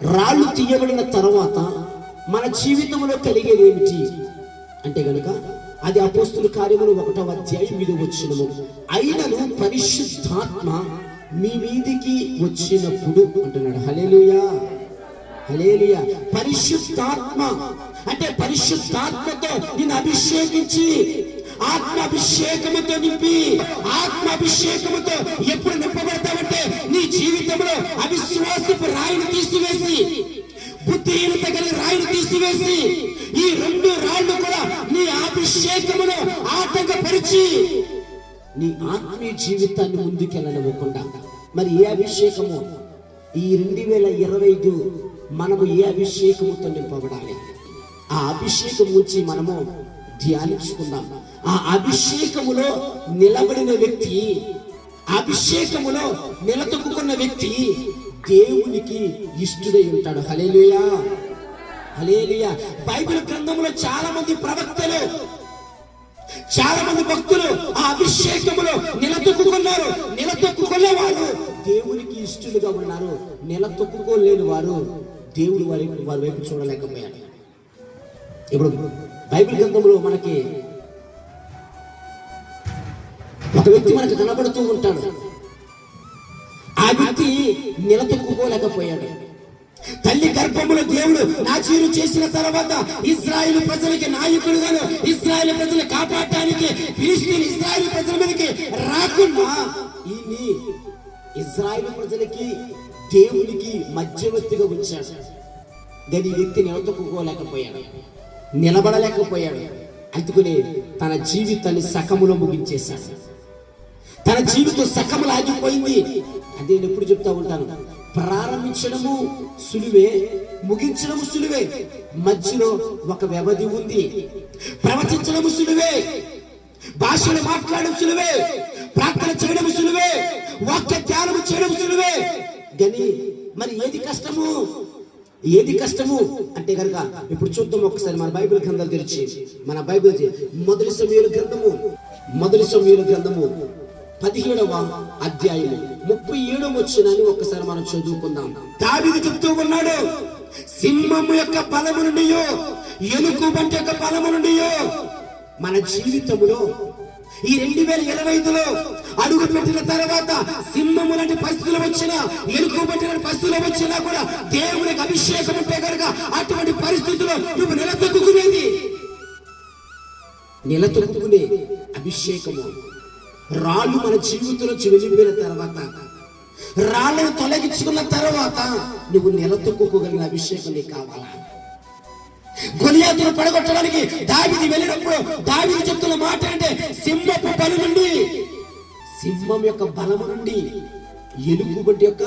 రాళ్ళు తీయబడిన తర్వాత మన జీవితంలో కలిగేది ఏమిటి? అంటే గనుక అది అపోస్తుల కార్యములు ఒకటవ అధ్యాయం మీద వచ్చినము. అయినను పరిశుద్ధాత్మ మీ మీదికి వచ్చినప్పుడు అంటున్నాడు. హలేలుయా హలేలుయా పరిశుద్ధాత్మ! అంటే పరిశుద్ధాత్మతో నేను అభిషేకించి ఆత్మాభిషేకముతో నింపి ఆత్మాభిషేకముతో ఎప్పుడు నింపబడతావంటే నీ జీవితంలో అవిశ్వాసపు రాయిని తీసివేసి బుద్ధిహీనత కలిగి రాయిని తీసివేసి ఈ రెండు రాళ్ళు కూడా నీ అభిషేకమును ఆటంకపరిచి నీ ఆత్మీయ జీవితాన్ని ముందుకెళ్ళనివ్వకుండా. మరి ఏ అభిషేకము? ఈ రెండు వేల ఇరవై ఐదు మనము ఏ అభిషేకముతో నింపబడాలి? ఆ అభిషేకం గురించి మనము ధ్యానించుకుందాం. ఆ అభిషేకములో నిలబడిన వ్యక్తి అభిషేకములో నిలతొక్కున్న వ్యక్తి దేవునికి ఇష్టుడై ఉంటాడు. హలేలుయా హలేలుయా బైబిల్ గ్రంథంలో చాలా మంది ప్రవక్తలు చాలా మంది భక్తులు ఆ అభిషేకములో నిలతొక్కున్నారు నిలతొక్కుకునే వారు దేవునికి ఇష్టలుగా ఉన్నారు. నిలతొక్కుకోలేని వారు దేవుడు వారి వారి వైపు చూడలేకపోయాడు ఇప్పుడు బైబిల్ గ్రంథంలో మనకి ఒక వ్యక్తి మనకు కనబడుతూ ఉంటాడు. ఆ వ్యక్తి నిలతొక్కుకోలేకపోయాడు తల్లి గర్భములు దేవుడు నాచీరు చేసిన తర్వాత ఇజ్రాయేల్ ప్రజలకి నాయకుడుగాను ఇజ్రాయేల్ ప్రజలు కాపాడటానికి ఫిలిస్తీన్ ఇజ్రాయేల్ ప్రజల మీదకి రాకుండా ఈ ఇజ్రాయిల్ ప్రజలకి దేవునికి మధ్యవర్తిగా ఉంచాడు. దాని వ్యక్తి నిలతొక్కుకోలేకపోయాడు నిలబడలేకపోయాడు. అందుకునే తన జీవితాన్ని సకములో ముగించేశాడు. తన జీవితం సకములు ఆగిపోయింది నేను ఎప్పుడు చెప్తా ఉంటాను. ప్రారంభించడము సులువే ముగించడము సులువే. మధ్యలో ఒక వ్యవధి ఉంది. ప్రవచించడము సులువే. భాషలు మాట్లాడడం సులువే. ప్రార్థన చేయడం సులువే. వాక్య ధ్యానం చేయడం సులువే. కానీ మరి ఏది కష్టము? ఏది కష్టము? అంటే కనుక ఇప్పుడు చూద్దాం ఒకసారి మన బైబిల్ గ్రంథాలు తెరిచి. మన బైబిల్ మొదటి సమయంలో గ్రంథము. మొదటి సమయంలో గ్రంథము. పదిహేడవ అధ్యాయము. ముప్పై ఏడవ వచ్చినని ఒకసారి మనం చదువుకుందాం. దావిది చెప్తూ ఉన్నాడు సింహము యొక్క బలము నుండియో ఎలుకు బంటి యొక్క బలము నుండియో మన జీవితములో ఈ రెండు వేల ఇరవై ఐదులో అడుగు పెట్టిన తర్వాత సింహము లాంటి పరిస్థితులు వచ్చినా ఎలుగు పట్టిన పరిస్థితులు వచ్చినా కూడా దేవునికి అభిషేకం ఉంటే కనుక అటువంటి పరిస్థితుల్లో నువ్వు నిలదొక్కునేది. నిలదొక్కునే అభిషేకము. రాళ్ళు మన జీవితంలో వెళ్ళిపోయిన తర్వాత రాళ్ళను తొలగించుకున్న తర్వాత నువ్వు నిలతొక్కుకోగలిగిన అభిషేకం నీకు కావాలా? గొలియాతును పడగొట్టడానికి దావిది వెళ్ళినప్పుడు దావిది చెప్తున్న మాట అంటే సింహపు బలి నుండి సింహం యొక్క బలము నుండి ఎలుగుబంటి యొక్క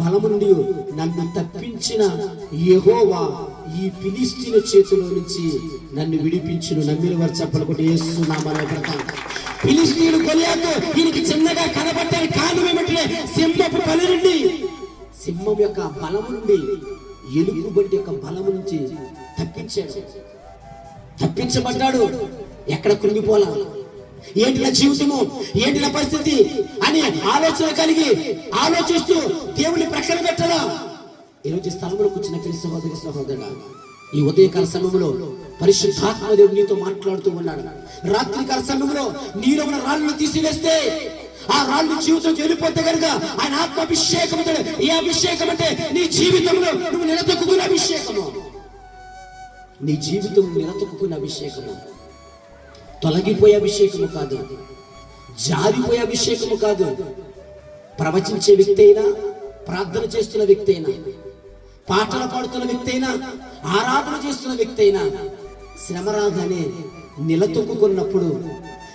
బలము నుండి నన్ను తప్పించిన యహోవా ఈ పిలిస్తీన చేతిలో నుంచి నన్ను విడిపించును. నమ్మిన వారు చెప్పలు కొట్టి వేస్తున్నామని పెడతాను ఫిలిస్తీన్ గొలియాతు దీనికి చిన్నగా కనబడ్డానికి కారణం ఏమంటే సింహపు బలి నుండి సింహం యొక్క బలము నుండి ఎలుగుబంటి యొక్క బలము నుంచి తప్పించాడు. తప్పించబడ్డాడు. ఎక్కడ కృంగిపోలా? ఏంటి నా జీవితము ఏంటి నా పరిస్థితి అని ఆలోచన కలిగి ఆలోచిస్తూ దేవుని ప్రక్కన పెట్టాలా? ఈరోజు స్థలంలో కూర్చున్న క్రీస్తు సహోదరి సహోదరుడు ఈ ఉదయకాల సమయంలో పరిశుద్ధాత్మదేవుడు నీతో మాట్లాడుతూ ఉన్నాడు. రాత్రికాల సమయంలో నీలో ఉన్న రాళ్ళను తీసివేస్తే ఆ రాళ్ళు జీవితం వెళ్ళిపోతే కనుక ఆయన ఆత్మాభిషేకం అంటే ఏ అభిషేకం అంటే నీ జీవితంలో నువ్వు నిలదొక్కున్న అభిషేకము. నీ జీవితం నిలదొక్కున్న అభిషేకము. తొలగిపోయే అభిషేకము కాదు. జారిపోయే అభిషేకము కాదు. ప్రవచించే వ్యక్తి అయినా ప్రార్థన చేస్తున్న వ్యక్తి అయినా పాటలు పాడుతున్న వ్యక్తి అయినా ఆరాధన చేస్తున్న వ్యక్తి అయినా శ్రమ రాగానే నిలతొక్కున్నప్పుడు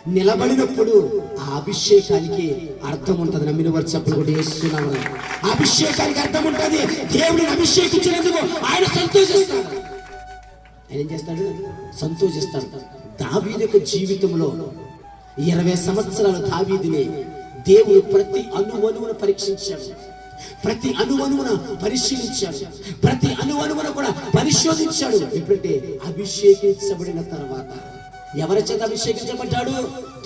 నిలబడినప్పుడు ఆ అభిషేకానికి అర్థం ఉంటుంది నమ్మిన వారు చెప్పలు కూడా వేస్తున్నాము అభిషేకానికి అర్థం ఉంటుంది దేవుడిని అభిషేకించినందుకు ఆయన సంతోషిస్తాడు. ఆయన ఏం చేస్తాడు? సంతోషిస్తాడు. దావీది యొక్క జీవితంలో ఇరవై సంవత్సరాల దావీదిని దేవుడు ప్రతి అణువణువును పరీక్షించాడు. ప్రతి అణువణువున పరిశీలించాడు. ప్రతి అణువణువున కూడా పరిశోధించాడు. ఎప్పుడంటే అభిషేకించబడిన తర్వాత ఎవరి చేత అభిషేకించబడ్డాడు?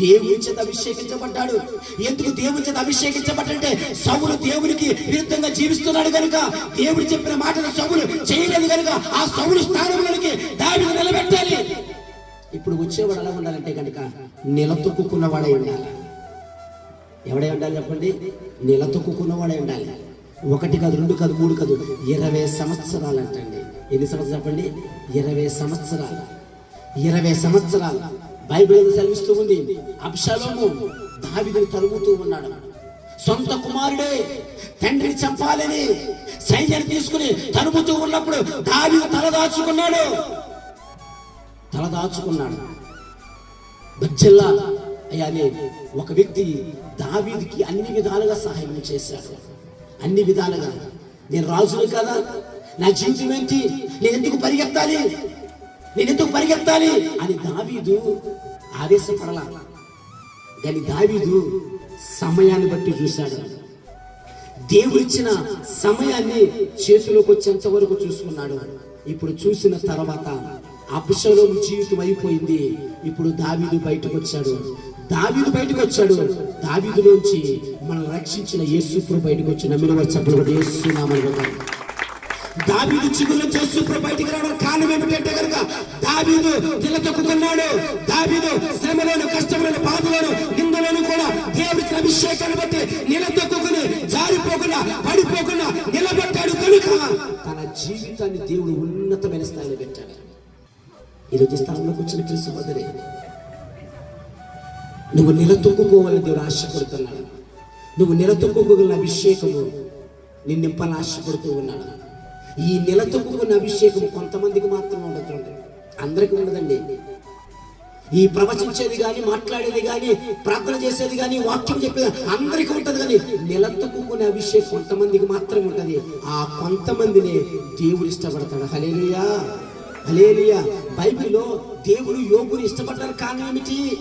దేవుని చేత అభిషేకించబడ్డాడు. ఎందుకు దేవుని చేత అభిషేకించబడ్డంటే సవులు దేవునికి విరుద్ధంగా జీవిస్తున్నాడు కనుక దేవుడు చెప్పిన మాటను సవులు చేయలేదు కనుక ఆ సవులు స్థానంలోనికి దావిని నిలబెట్టాలి. ఇప్పుడు వచ్చేవాడు ఎలా ఉండాలంటే కనుక నిలతొక్కున్నవాడై ఉండాలి. ఎవడై ఉండాలి చెప్పండి? నిలతొక్కున్నవాడై ఉండాలి. ఒకటి కాదు రెండు కాదు మూడు కాదు ఇరవై సంవత్సరాలు అంటండి. ఎన్ని సంవత్సరాలు చెప్పండి? ఇరవై సంవత్సరాలు. ఇరవై సంవత్సరాలు. బైబిల్ చదివిస్తూ సెలవిస్తూ ఉంది? అబ్షలోము దావిదని తరుగుతూ ఉన్నాడు. సొంత కుమారుడే తండ్రిని చంపాలని సైన్యాన్ని తీసుకుని తరుముతూ ఉన్నప్పుడు దావి తలదాచుకున్నాడు తలదాచుకున్నాడు బజ్జిల్లా అనే ఒక వ్యక్తి దావీదికి అన్ని విధాలుగా సహాయం చేశాడు. అన్ని విధాలుగా. నేను రాజుని కదా? నా జీవితం ఏంటి? నేను ఎందుకు పరిగెత్తాలి? నేను ఎందుకు పరిగెత్తాలి? అని దావీదు ఆవేశపడలా. కానీ దావీదు సమయాన్ని బట్టి చూశాడు. దేవుడిచ్చిన సమయాన్ని చేతిలోకి వచ్చేంత వరకు చూసుకున్నాడు. ఇప్పుడు చూసిన తర్వాత అపుషలో జీవితం అయిపోయింది. ఇప్పుడు దావీదు బయటకు వచ్చాడు. దావీదు బయటకు వచ్చాడు దావీదులోంచి మనం రక్షించిన యేసుప్రు బయటకు వచ్చి నమ్మిన వచ్చి యేసు నామని దావీదు చిగురు చేస్తూ బయటికి రావడం కారణం ఏమిటంటే కనుక దావీదు నిలదొక్కున్నాడు దావీదు శ్రమలోను కష్టమైన బాధలను నిందలను కూడా దేవుడికి అభిషేకాన్ని బట్టి నిలదొక్కుని జారిపోకుండా పడిపోకుండా నిలబెట్టాడు కనుక తన జీవితాన్ని దేవుడు ఉన్నతమైన స్థాయిలో పెట్టాడు. ఈరోజు స్థానంలోకి వచ్చిన క్రీస్తు నువ్వు నిలతొక్కుకోవాలని దేవుడు ఆశపడుతున్నాడు. నువ్వు నిలతొక్కుకోగల అభిషేకము నిన్ను నింపాలని ఆశపడుతూ ఉన్నాడు. ఈ నిలతొక్కున్న అభిషేకం కొంతమందికి మాత్రమే ఉండదు అందరికీ ఉండదండి. ఈ ప్రవచించేది కానీ మాట్లాడేది కానీ ప్రార్థన చేసేది కానీ వాక్యం చెప్పేది అందరికీ ఉంటుంది కానీ నిలతొక్కునే అభిషేకం కొంతమందికి మాత్రమే ఉంటుంది. ఆ కొంతమందిని దేవుడు ఇష్టపడతాడు. హలేలియా హలేలియా బైబిల్లో దేవుడు యోగుని ఇష్టపడ్డారు కారణం ఏమిటి?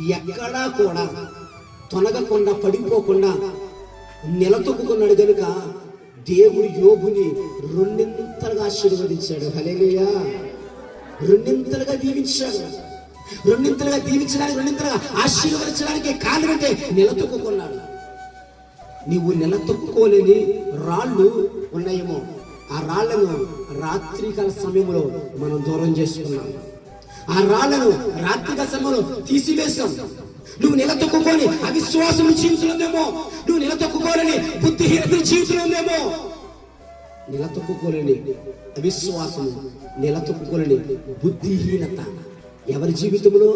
ఎక్కడా కూడా తొనగకుండా పడిపోకుండా నిలతొక్కున్నాడు కనుక దేవుడు యోగుని రెండింతలుగా ఆశీర్వదించాడు. హలేలుయా రెండింతలుగా దీవించాడు. రెండింతలుగా దీవించడానికి రెండింతలుగా ఆశీర్వదించడానికి కారణం అంటే నిలతొక్కున్నాడు. నీవు నిలతొక్కుకోలేని రాళ్ళు ఉన్నాయేమో. ఆ రాళ్ళను రాత్రికాల సమయంలో మనం దూరం చేసుకున్నాము ఆ రాళ్ళను రాత్రి దశలో తీసివేశాం. నువ్వు నిలతొక్కుకొని అవిశ్వాసం జీవితంలో నువ్వు నిలతొక్కుకోలేని బుద్ధిహీనత జీవితంలో నిలతొక్కుకోలేని అవిశ్వాసము నిలతొక్కుకోలేని బుద్ధిహీనత ఎవరి జీవితంలో?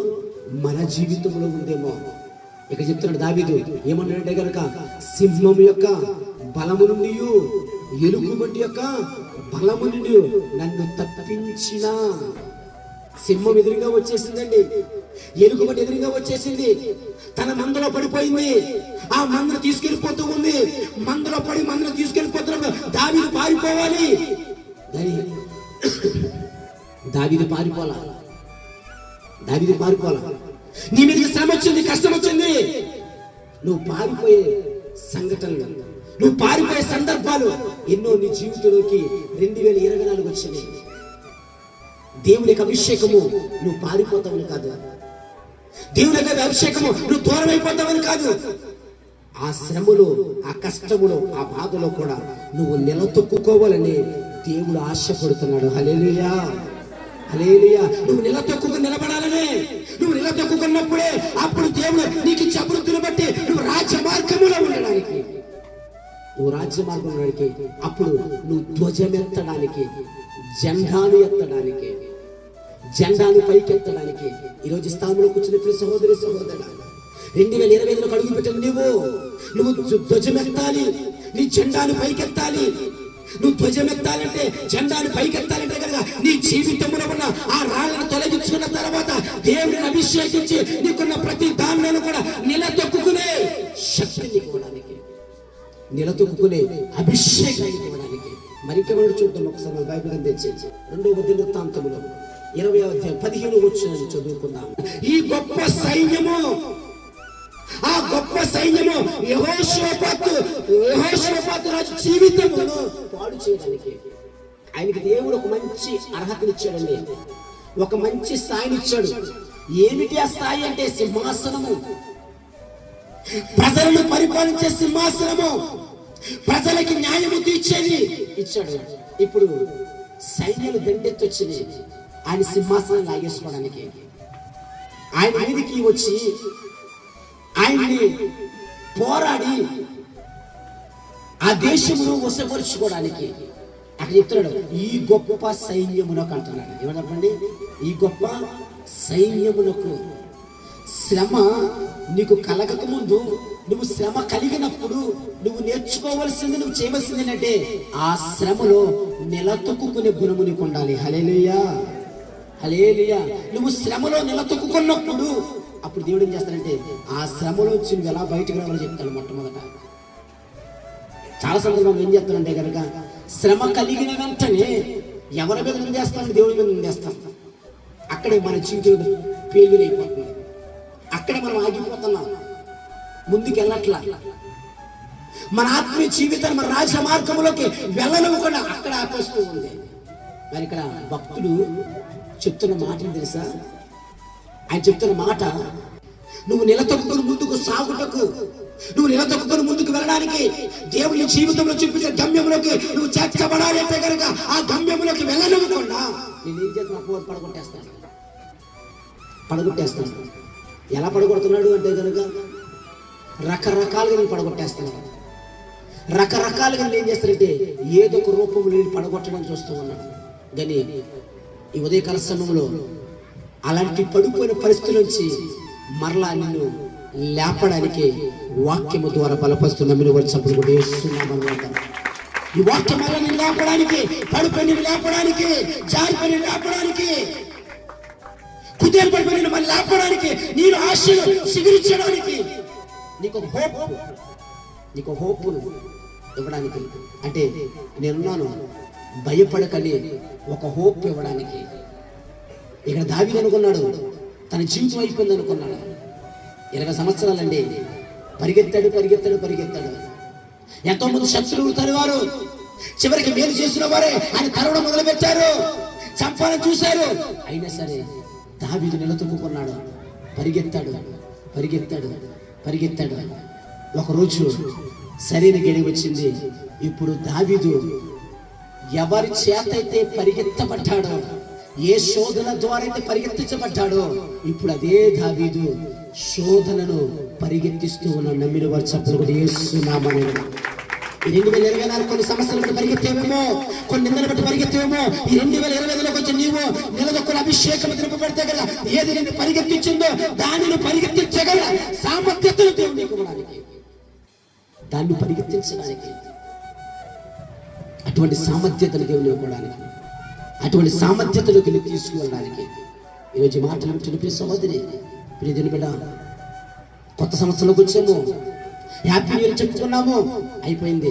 మన జీవితంలో ఉందేమో. ఇక చెప్తున్నాడు దావీదు ఏమన్నాడంటే కనుక సింహం యొక్క బలము నుండి ఎలుగుబంటి యొక్క బలము నుండి నన్ను తప్పించినా. సింహం ఎదురుగా వచ్చేసిందండి. ఎలుగుబంటి ఎదురుగా వచ్చేసింది. తన మందలో పడిపోయింది. ఆ మందను తీసుకెళ్ళిపోతూ ఉంది. మందలో పడి మందను తీసుకెళ్ళిపోతున్నప్పుడు దావిని పారిపోవాలి. దావిని పారిపోలా దావీదు పారిపోలా నీ మీద శ్రమ వచ్చింది కష్టం వచ్చింది. నువ్వు పారిపోయే సంఘటనలు నువ్వు పారిపోయే సందర్భాలు ఎన్నో నీ జీవితంలోకి రెండు వేల ఇరవై నాలుగు వచ్చినాయి. దేవుని యొక్క అభిషేకము నువ్వు పారిపోతావని కాదు. దేవుని యొక్క అభిషేకము నువ్వు దూరం అయిపోతావని కాదు. ఆ శ్రమలో ఆ కష్టములో ఆ బాధలో కూడా నువ్వు నిలతొక్కుకోవాలని దేవుడు ఆశపడుతున్నాడు. హలేలుయా హలేలుయా నువ్వు నిలతొక్కుకు నిలబడాలనే. నువ్వు నిలతొక్కున్నప్పుడే అప్పుడు దేవుడు నీకు ఇచ్చే అభివృద్ధిని బట్టి నువ్వు రాజ్య మార్గంలో ఉండడానికి. నువ్వు రాజ్య మార్గంలో ఉండడానికి. అప్పుడు నువ్వు ధ్వజమెత్తడానికి జెండాను ఎత్తడానికి. జెండాను పైకెత్తడానికి ఈరోజు స్థానంలో కూర్చున్నట్లు సహోదరి సహోదర రెండు వేల ఇరవై ఐదులో అడుగు పెట్టిన నువ్వు నువ్వు ధ్వజమెత్తాలి నీ జెండాను పైకెత్తాలి. నువ్వు ధ్వజమెత్తాలంటే జెండాను పైకెత్తాలంటే కనుక నీ జీవితంలో ఉన్న ఆ రాళ్ళను తొలగించుకున్న తర్వాత దేవుడిని అభిషేకించి నీకున్న ప్రతి దానిలోనూ కూడా నిలదొక్కునే శక్తిని ఇవ్వడానికి నిలదొక్కునే అభిషేకాన్ని ఇవ్వడానికి. మరికెవరు చూద్దాం ఒకసారి బైబిల్ అందించేసి రెండవ దినవృత్తాంతములో ఇరవై అధ్యాయం పదిహేను వచ్చిన చదువుకుందాం ఈ గొప్ప సైన్యము ఆ గొప్ప సైన్యము యహోషోపత్తు యహోషోపత్తు రాజు జీవితమును పాడు చేయడానికి. ఆయనకి దేవుడు ఒక మంచి అర్హతనిచ్చాడండి. ఒక మంచి స్థాయిని ఇచ్చాడు. ఏమిటి ఆ స్థాయి అంటే సింహాసనము. ప్రజలను పరిపాలించే సింహాసనము. ప్రజలకి న్యాయము తీర్చేది ఇచ్చాడు. ఇప్పుడు సైన్యాలు దండెత్తొచ్చినాయి. ఆయన సింహాసనం లాగేసుకోవడానికి. ఆయన మీదికి వచ్చి ఆయన్ని పోరాడి ఆ దేశమును వసపరుచుకోవడానికి అక్కడ చెప్తున్నాడు ఈ గొప్ప సైన్యమునకు అంటున్నాడు. ఏమంటారండి ఈ గొప్ప సైన్యమునకు శ్రమ నీకు కలగక ముందు నువ్వు శ్రమ కలిగినప్పుడు నువ్వు నేర్చుకోవలసింది నువ్వు చేయవలసింది ఏంటంటే ఆ శ్రమలో నిలతొక్కునే గుణము నీకు ఉండాలి హలేలుయా హలేలుయా నువ్వు శ్రమలో నిలతొక్కున్నప్పుడు అప్పుడు దేవుడు ఏం చేస్తాడంటే ఆ శ్రమలో వచ్చి నువ్వు ఎలా బయటకు రావాలో చెప్తాడు మొట్టమొదట. చాలా సందర్భంలో ఏం చేస్తాడంటే కనుక శ్రమ కలిగిన వెంటనే ఎవరి మీద నిందేస్తాను దేవుడి మీద నిందేస్తాం. అక్కడే మన జీవితం పేలులైపోతుంది అక్కడే మనం ఆగిపోతున్నాం. ముందుకు వెళ్ళట్లా మన ఆత్మీయ జీవితాన్ని మన రాజ మార్గంలోకి వెళ్ళనివ్వకుండా అక్కడ ఆపేస్తూ ఉంది. మరి ఇక్కడ భక్తుడు చెప్తున్న మాట తెలుసా? ఆయన చెప్తున్న మాట నువ్వు నిలతొక్కుని ముందుకు సాగుటకు నువ్వు నిలతొక్కుని ముందుకు వెళ్ళడానికి దేవుని జీవితంలో చూపించే గమ్యంలోకి నువ్వు చేర్చబడాలి కనుక ఆ గమ్యంలోకి వెళ్ళనివ్వకుండా నేను ఏం చేసిన పడగొట్టేస్తాను పడగొట్టేస్తాను ఎలా పడగొడుతున్నాడు అంటే కనుక రకరకాలుగా నేను పడగొట్టేస్తున్నాను. రకరకాలుగా నేను ఏం చేస్తానంటే ఏదో ఒక రూపంలో నేను పడగొట్టడం చూస్తూ ఉన్నాను. కానీ ఈ ఉదయకాల సమయంలో అలాంటి పడిపోయిన పరిస్థితుల నుంచి మరలా నిన్ను లేపడానికి వాక్యము ద్వారా బలపరుస్తున్న మీరు వచ్చి చప్పుడు కూడా ఈ వాక్యం వల్ల నేను లేపడానికి పడిపోయి లేపడానికి జారిపోయి లేపడానికి కుదేలు పడిపోయి మళ్ళీ లేపడానికి నీరు ఆశలు సిగిరించడానికి నీకు హోప్ నీకు హోప్ను ఇవ్వడానికి. అంటే నేనున్నాను భయపడకని ఒక హోప్ ఇవ్వడానికి. ఇక్కడ దావి అనుకున్నాడు తన జీవితం అయిపోయింది అనుకున్నాడు. ఇరవై సంవత్సరాలండి పరిగెత్తాడు పరిగెత్తాడు పరిగెత్తాడు. ఎంతో మంది శత్రువులు తరివారు. చివరికి మేలు చేసిన వారే ఆయన తరవడం మొదలు పెట్టారు చంపాలని చూశారు. అయినా సరే దావీదు నిలదొక్కున్నాడు. పరిగెత్తాడు పరిగెత్తాడు పరిగెత్తాడు. ఒకరోజు సరైన గడి వచ్చింది. ఇప్పుడు దావీదు ఎవరి చేతైతే పరిగెత్తబడ్డాడో ఏ శోధన ద్వారా అయితే పరిగెత్తించబడ్డాడో ఇప్పుడు అదే దావీదు శోధనను పరిగెత్తిస్తూ ఉన్న నమ్మిన వారు చప్పుడు కూడా ఈ రెండు వేల ఇరవై నాలుగు కొన్ని సమస్యలు బట్టి పరిగెత్తేమేమో కొన్ని నిందలు బట్టి పరిగెత్తేమో ఈ రెండు వేల ఇరవై ఐదులోకి వచ్చి నీవు నిలదొక్కుల అభిషేకం నిలుపబడితే కదా ఏది నేను పరిగెత్తించిందో దానిని పరిగెత్తించగల సామర్థ్యతను దేవుడికి ఇవ్వడానికి. దాన్ని పరిగెత్తించడానికి. అటువంటి సామర్థ్యతను దేవుని ఇవ్వడానికి అటువంటి సామర్థ్యతలోకి వెళ్ళి తీసుకువెళ్ళడానికి ఈరోజు ఈ మాటలు వింటున్న సహోదరి ప్రియదిని బిడ్డ కొత్త సంవత్సరంలోకి వచ్చాము. హ్యాపీ న్యూ ఇయర్ చెప్పుకున్నాము. అయిపోయింది.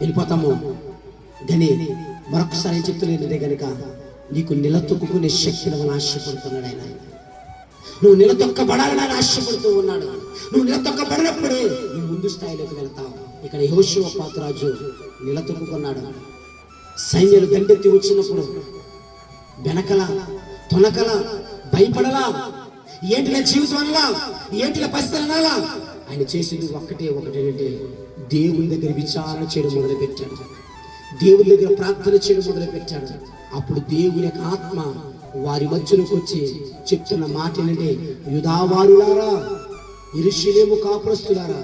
వెళ్ళిపోతాము. కానీ మరొకసారి ఏం కనుక నీకు నిలతొక్కునే శక్తిని మనం ఆశపడుతున్నాడు ఆయన. నువ్వు నిలతొక్కబడాలని ఆశపడుతూ ఉన్నాడు. నువ్వు నిలతొక్కబడినప్పుడే నువ్వు ముందు స్థాయిలోకి వెళ్తావు. ఇక్కడ యహోశివ పాత్రాజు నిలతొక్కున్నాడు సైన్యులు దండెత్తి వచ్చినప్పుడు వెనకల తొనకల భయపడలా ఏంటిగా జీవితం అనలా ఏంటిగా పరిస్థితి అనాలా? ఆయన చేసింది ఒక్కటే ఒకటి అంటే దేవుని దగ్గర విచారణ చేయడం మొదలుపెట్టాడు. దేవుని దగ్గర ప్రార్థన చేయడం మొదలుపెట్టాడు. అప్పుడు దేవుని యొక్క ఆత్మ వారి మధ్యలోకి వచ్చి చెప్తున్న మాట ఏంటంటే యుధావారులారా ఇరుషులేము కాపురస్తులారా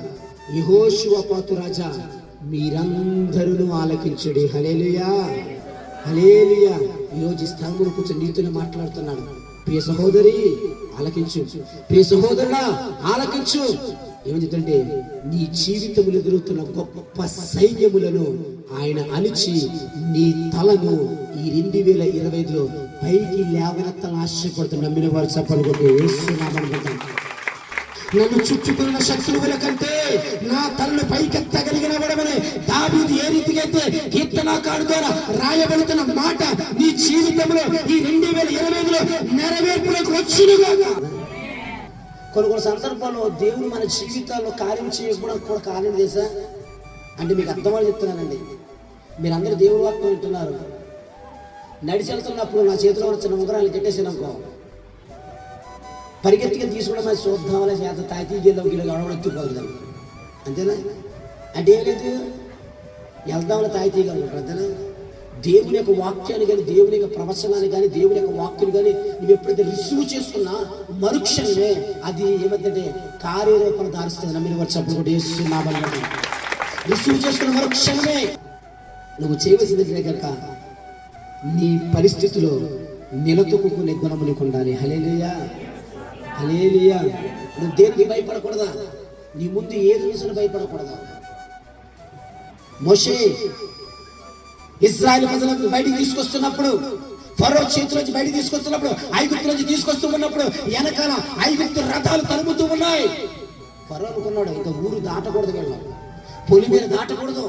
యహోశివ పాతు రాజా మీరందరూ ఆలకించుడి. హలేలుయా హలేలుయా ఈరోజు ఈ స్థలంలో కూర్చొని మాట్లాడుతున్నాడు. ప్రియ సహోదరి ఆలకించు. ప్రియ సహోదరుడా ఆలకించు. ఏమంటే నీ జీవితములు ఎదురుతున్న గొప్ప సైన్యములను ఆయన అణిచి నీ తలను ఈ రెండు వేల ఇరవై ఐదులో పైకి లేవనెత్తలు ఆశ్చర్యపడుతున్న నమ్మిన వారు చెప్పలు వేస్తున్నామనుకుంటాను నేను చుట్టుకున్న శత్రువుల కంటే నా తలను పైకెత్తగలిగిన వడమని దావీదు ఏ రీతిగా అయితే కీర్తనాకాడు ద్వారా రాయబడుతున్న మాట నీ జీవితంలో ఈ రెండు వేల ఇరవైలో నెరవేర్పులకు వచ్చినగా కొన్ని కొన్ని సందర్భాల్లో దేవుడు మన జీవితాల్లో కార్యం చేయకపోవడానికి కూడా కారణం చేశా అంటే మీకు అర్థమని చెప్తున్నానండి. మీరందరూ దేవుడు వాక్యం వింటున్నారు. నడిచెళ్తున్నప్పుడు నా చేతిలో ఉన్న చిన్న ఉంగరాలు కట్టేసాను అనుకో. పరిగెత్తిగా తీసుకోవడం అది చేత తాకి గిల్లం గిల్ల గడవడం అంతేనా? అంటే ఏం లేదు. వెళ్దామని తాయి తీయగలరు అంతేనా? దేవుని యొక్క వాక్యాన్ని కానీ దేవుని యొక్క ప్రవచనాన్ని కానీ దేవుని యొక్క వాక్యాన్ని కానీ నువ్వు ఎప్పుడైతే రిసీవ్ చేసుకున్నా మరుక్షణమే అది ఏమంటే కార్యరూపణ దారుస్తుంది. నమ్మిన వచ్చి అప్పుడు కూడా వేస్తున్నామని రిసీవ్ చేసుకున్న మరుక్షణమే నువ్వు చేయవలసింది కనుక నీ పరిస్థితిలో నిలతొక్కునే గుణము నీకు ఉండాలి హలేలియా నువ్వు దేనికి భయపడకూడదా? నీ ముందు ఏది చూసిన భయపడకూడదా? మోషే ఇజ్రాయల్ ప్రజలకు బయటికి తీసుకొస్తున్నప్పుడు ఫరో చేతిలోంచి బయటికి తీసుకొస్తున్నప్పుడు ఐగుప్తు నుంచి తీసుకొస్తూ ఉన్నప్పుడు వెనకాల ఐగుప్తు రథాలు తరుముతూ ఉన్నాయి. ఫరో అనుకున్నాడు ఇంకా ఊరు దాటకూడదు వీళ్ళు. పొలి మీద దాటకూడదు.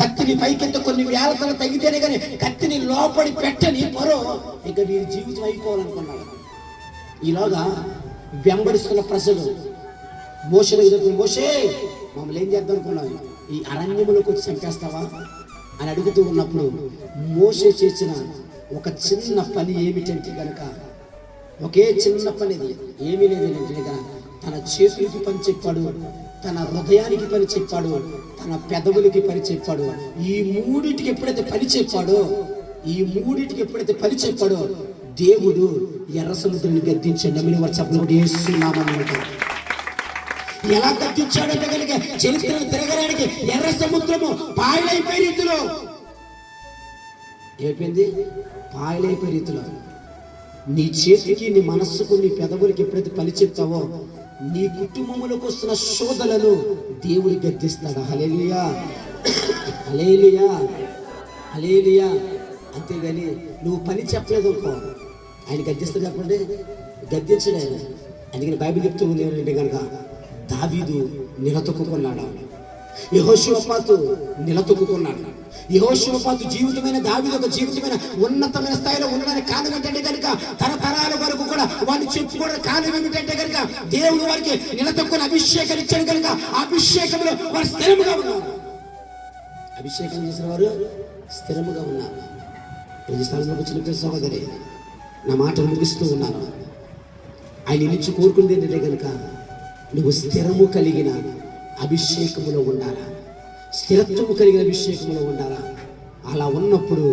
కత్తిని పైకెత్త కొన్ని వేల తల తగ్గితేనే కానీ కత్తిని లోపడి పెట్టని పరో ఇక వీరి జీవితం అయిపోవాలనుకున్నాడు. ఈలోగా వెంబడిస్తున్న ప్రజలు మోసలు ఎదుర్కొని మోసే మమ్మల్ని ఏం చేద్దాం అనుకున్నాం ఈ అరణ్యములకు వచ్చి చంపేస్తావా? అని అడుగుతూ ఉన్నప్పుడు మోసే చేసిన ఒక చిన్న పని ఏమిటంటే కనుక ఒకే చిన్న పని ఏమీ లేదు కనుక తన చేతులకి పని చెప్పాడు తన హృదయానికి పని చెప్పాడు తన పెదవులకి పని చెప్పాడు. ఈ మూడింటికి ఎప్పుడైతే పని చెప్పాడో ఈ మూడింటికి ఎప్పుడైతే పని చెప్పాడో దేవుడు ఎర్ర సముద్రాన్ని గద్దించాడు నమ్మిన వారు చెప్పిన వేస్తున్నామని ఎలా తగ్గించాడంటే కనుక చరిత్రను తిరగడానికి ఎర్ర సముద్రము పాయలైపోయే రీతిలో. ఏమైంది పాయలైపోయే రీతిలో. నీ చేతికి నీ మనస్సుకు నీ పెదవులకి ఎప్పుడైతే పని చెప్తావో నీ కుటుంబములకు వస్తున్న శోధనలు దేవుడు గద్దిస్తాడు. హలేలియా హలేలియా హలేలియా అంతేగాని నువ్వు పని చెప్పలేదు అనుకో ఆయన గద్దిస్తాడు చెప్పండి గద్దించడు ఆయన. అందుకని బైబిల్ చెప్తూ ఉంది ఏంటంటే కనుక దావీదు నిలతొక్కున్నాడు. యహోశివపాతు నిలతొక్కున్నాడు. యహోశివపాతు జీవితమైన దావీదు ఒక జీవితమైన ఉన్నతమైన స్థాయిలో ఉండడానికి కారణం ఏంటంటే కనుక తరతరాల వరకు కూడా వాళ్ళు చెప్పుకోవడం కారణం ఏమిటంటే కనుక దేవుడు వారికి నిలతొక్కుని అభిషేకం ఇచ్చాడు కనుక అభిషేకంలో వారు స్థిరముగా ఉన్నారు. అభిషేకం చేసిన వారు స్థిరముగా ఉన్నారు. ప్రతి స్థలంలోకి వచ్చిన సహోదరి నా మాటలు ముగిస్తూ ఉన్నాను. ఆయన నుంచి కోరుకుంది ఏంటంటే కనుక నువ్వు స్థిరము కలిగిన అభిషేకములో ఉండాలా? స్థిరత్వము కలిగిన అభిషేకములో ఉండాలా? అలా ఉన్నప్పుడు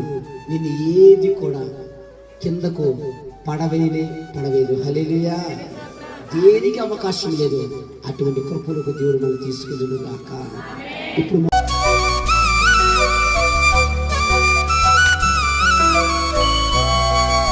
నిన్ను ఏది కూడా కిందకు పడవేనే పడవేదు హలేలుయా దేనికి అవకాశం లేదు. అటువంటి కృపలకు దేవుడు మనం తీసుకుందును ఇప్పుడు